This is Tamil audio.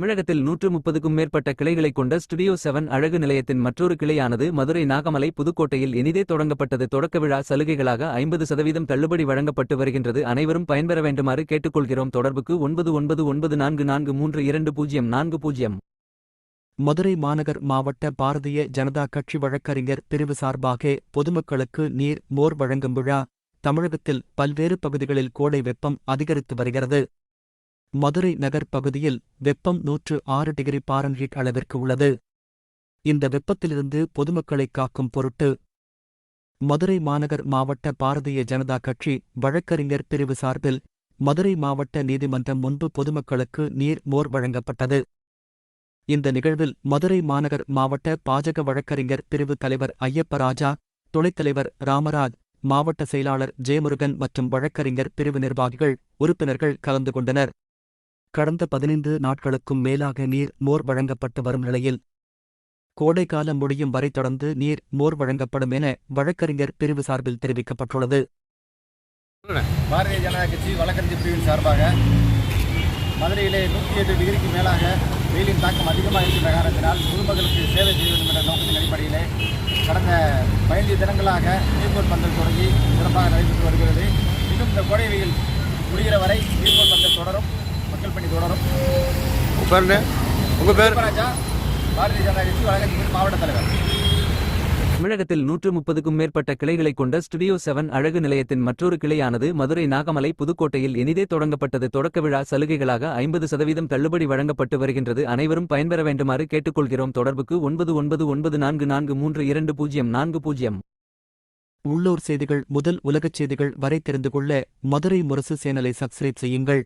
தமிழகத்தில் நூற்று முப்பதுக்கும் மேற்பட்ட கிளைகளைக் கொண்ட ஸ்டுடியோ செவன் அழகு நிலையத்தின் மற்றொரு கிளையானது மதுரை நாகமலை புதுக்கோட்டையில் இனிதே தொடங்கப்பட்டது. தொடக்க விழா சலுகைகளாக ஐம்பது சதவீதம் தள்ளுபடி வழங்கப்பட்டு வருகின்றது. அனைவரும் பயன்பெற வேண்டுமாறு கேட்டுக்கொள்கிறோம். தொடர்புக்கு ஒன்பது ஒன்பது ஒன்பது நான்கு நான்கு மூன்று இரண்டு பூஜ்ஜியம் நான்கு பூஜ்ஜியம். மதுரை மாநகர் மாவட்ட பாரதிய ஜனதா கட்சி வழக்கறிஞர் பிரிவு சார்பாக பொதுமக்களுக்கு நீர் மோர் வழங்கும் விழா தமிழகத்தில் பல்வேறு பகுதிகளில் கோடை வெப்பம் அதிகரித்து வருகிறது. மதுரை நகர் பகுதியில் வெப்பம் நூற்று ஆறு டிகிரி பாரன்ஹீட் அளவிற்கு உள்ளது. இந்த வெப்பத்திலிருந்து பொதுமக்களை காக்கும் பொருட்டு மதுரை மாநகர் மாவட்ட பாரதிய ஜனதா கட்சி வழக்கறிஞர் பிரிவு சார்பில் மதுரை மாவட்ட நீதிமன்றம் முன்பு பொதுமக்களுக்கு நீர் மோர் வழங்கப்பட்டது. இந்த நிகழ்வில் மதுரை மாநகர் மாவட்ட பாஜக வழக்கறிஞர் பிரிவு தலைவர் ஐயப்பராஜா துணைத்தலைவர் ராமராஜ் மாவட்ட செயலாளர் ஜெயமுருகன் மற்றும் வழக்கறிஞர் பிரிவு நிர்வாகிகள் உறுப்பினர்கள் கலந்து கொண்டனர். கடந்த பதினைந்து நாட்களுக்கும் மேலாக நீர் மோர் வழங்கப்பட்டு வரும் நிலையில் கோடைக்காலம் முடியும் வரை தொடர்ந்து நீர் மோர் வழங்கப்படும் என வழக்கறிஞர் பிரிவு சார்பில் தெரிவிக்கப்பட்டுள்ளது. பாரதிய ஜனதா கட்சி வழக்கறிஞர் பிரிவின் சார்பாக மதுரையிலே நூற்றி எட்டு டிகிரிக்கு மேலாக வெயிலின் தாக்கம் அதிகமாக இருக்கின்ற காரணத்தினால் பொதுமக்களுக்கு சேவை செய்ய வேண்டும் என்ற நோக்கத்தின் அடிப்படையிலே கடந்த பதினைந்து தினங்களாக நீர்மோர் பந்தல் தொடங்கி சிறப்பாக நடைபெற்று வருகிறது. இன்னும் இந்த கோடை வெயில் முடிகிற வரை நீர்மோர் பந்தல் தொடரும் மக்கள் பணி தொடரும் உங்கள் பேருண்ணே. உங்கள் பேர்? ராஜா பாரதிய ஜனதா கட்சி வழக்கறிஞர் பிரிவு மாவட்ட தலைவர். தமிழகத்தில் நூற்று முப்பதுக்கும் மேற்பட்ட கிளைகளைக் கொண்ட ஸ்டுடியோ செவன் அழகு நிலையத்தின் மற்றொரு கிளையானது மதுரை நாகமலை புதுக்கோட்டையில் இனிதே தொடங்கப்பட்டது. தொடக்க விழா சலுகைகளாக ஐம்பது சதவீதம் தள்ளுபடி வழங்கப்பட்டு வருகின்றது. அனைவரும் பயன்பெற வேண்டுமாறு கேட்டுக்கொள்கிறோம். தொடர்புக்கு ஒன்பது ஒன்பது ஒன்பது நான்கு நான்கு மூன்று இரண்டு பூஜ்ஜியம் நான்கு பூஜ்ஜியம். உள்ளூர் செய்திகள் முதல் உலகச் செய்திகள் வரை தெரிந்து கொள்ள மதுரை முரசு சேனலை சப்ஸ்கிரைப் செய்யுங்கள்.